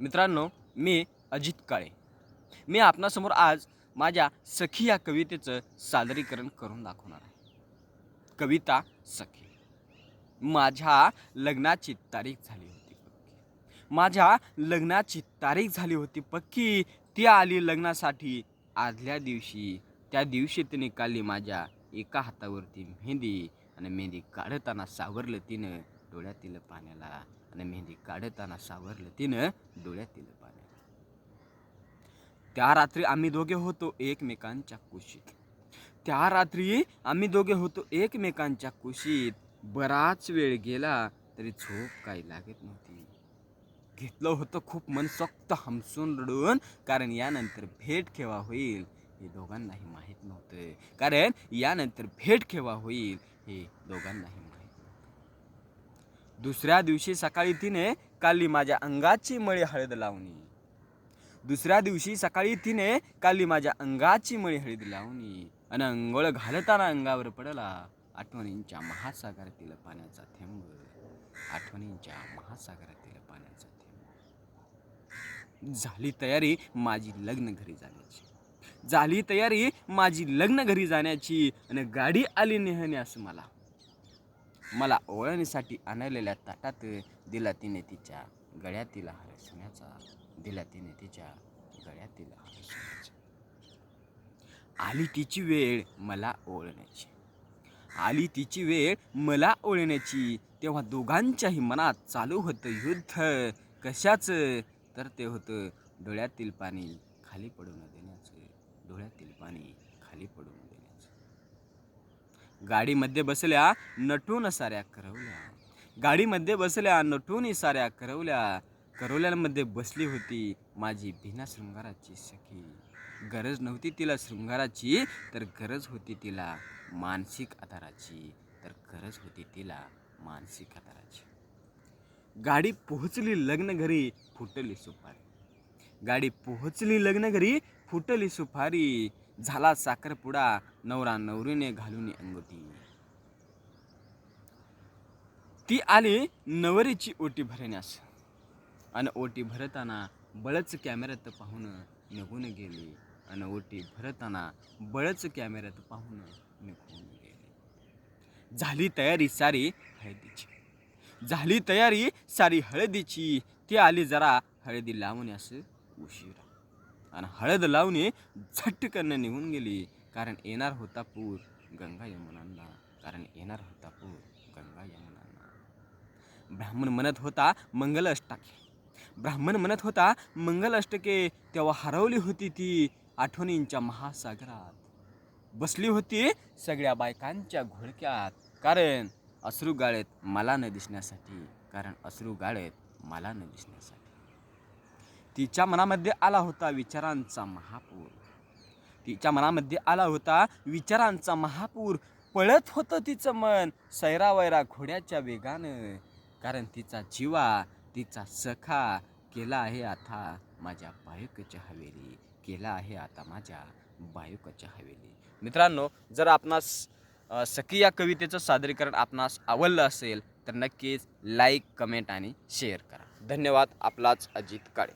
मित्रांनो मी अजित काळे. मी आपणासमोर आज माझ्या सखी या कवितेचं सादरीकरण करून दाखवणार आहे. कविता सखी. माझ्या लग्नाची तारीख झाली होती पक्की. माझ्या लग्नाची तारीख झाली होती पक्की. ती आली लग्नासाठी आदल्या दिवशी. त्या दिवशी तिने काढली माझ्या एका हातावरती मेहंदी आणि मेहंदी काढताना सावरलं तिनं. डोळ्यातील पाण्याला आणि मेहंदी काढताना सावरलं तिनं डोळ्यातील पाण्याला. त्या रात्री आम्ही दोघे होतो एकमेकांच्या कुशीत. त्या रात्री आम्ही दोघे होतो एकमेकांच्या कुशीत. बराच वेळ गेला तरी झोप काही लागत नव्हती. घेतलं होतं खूप मनसोक्त हमसून रडून कारण यानंतर भेट केव्हा होईल हे दोघांनाही माहीत नव्हतं. कारण यानंतर भेट केव्हा होईल हे दोघांनाही दुसऱ्या दिवशी सकाळी तिने काली माझ्या अंगाची मळी हळद लावणी. दुसऱ्या दिवशी सकाळी तिने काली माझ्या अंगाची मळी हळद लावणी. आणि अंघोळ घालताना अंगावर पडला आठवणींच्या महासागरातील पाण्याचा थेंब. आठवणींच्या महासागरातील पाण्याचा थेंब. झाली तयारी माझी लग्न घरी जाण्याची. झाली तयारी माझी लग्न घरी जाण्याची. आणि गाडी आली नेहण्यास मला. मला ओळणीसाठी आणलेल्या ताटात दिला तिने तिच्या गळ्यातील हार सोन्याचा दिला तिने तिच्या गळ्यातील हार सोन्याचा आली तिची वेळ मला ओळण्याची. आली तिची वेळ मला ओळण्याची. तेव्हा दोघांच्याही मनात चालू होतं युद्ध. कशाचं? तर ते होतं डोळ्यातील पाणी खाली पडू न देण्याचं. डोळ्यातील पाणी खाली पडू न गाडीमध्ये बसल्या नटून साऱ्या करवल्या. गाडीमध्ये बसल्या नटून साऱ्या करवल्या. करवल्यांमध्ये बसली होती माझी बिना शृंगाराची सखी. गरज नव्हती तिला शृंगाराची तर गरज होती तिला मानसिक आधाराची. तर गरज होती तिला मानसिक आधाराची. गाडी पोहोचली लग्न घरी फुटली सुपारी. गाडी पोहोचली लग्न घरी फुटली सुपारी. झाला साखरपुडा नवरा नवरीने घालून अंगोटी ती आली नवरीची ओटी भरण्यास. आणि ओटी भरताना बळच कॅमेऱ्यात पाहून निघून गेली. आणि ओटी भरताना बळच कॅमेऱ्यात पाहून निघून गेली. झाली तयारी सारी हळदीची. झाली तयारी सारी हळदीची. ती आली जरा हळदी लावण्यास उशिरा. आणि हळद लावणे झटकन निघून गेली. कारण येणार होता पूर गंगा यमुनांना. कारण येणार होता पूर गंगा यमुनांना. ब्राह्मण म्हणत होता मंगल अष्टके ब्राह्मण म्हणत होता मंगल अष्टके तेव्हा हरवली होती ती आठवणींच्या महासागरात. बसली होती सगळ्या बायकांच्या घोळक्यात. कारण अश्रू गाळेत मला न दिसण्यासाठी. कारण अश्रू गाळेत मला न दिसण्यासाठी. तिच्या मनामध्ये आला होता विचारांचा महापूर. तिच्या मनामध्ये आला होता विचारांचा महापूर. पळत होतं तिचं मन सैरावैरा घोड्याच्या वेगानं. कारण तिचा जीवा तिचा सखा केला आहे आता माझ्या बायकोच्या हवेली. केला आहे आता माझ्या बायकोच्या हवेली. मित्रांनो जर आपणास सखी या कवितेचं सादरीकरण आपणास आवडलं असेल तर नक्कीच लाईक कमेंट आणि शेअर करा. धन्यवाद आपलाच अजित काळे.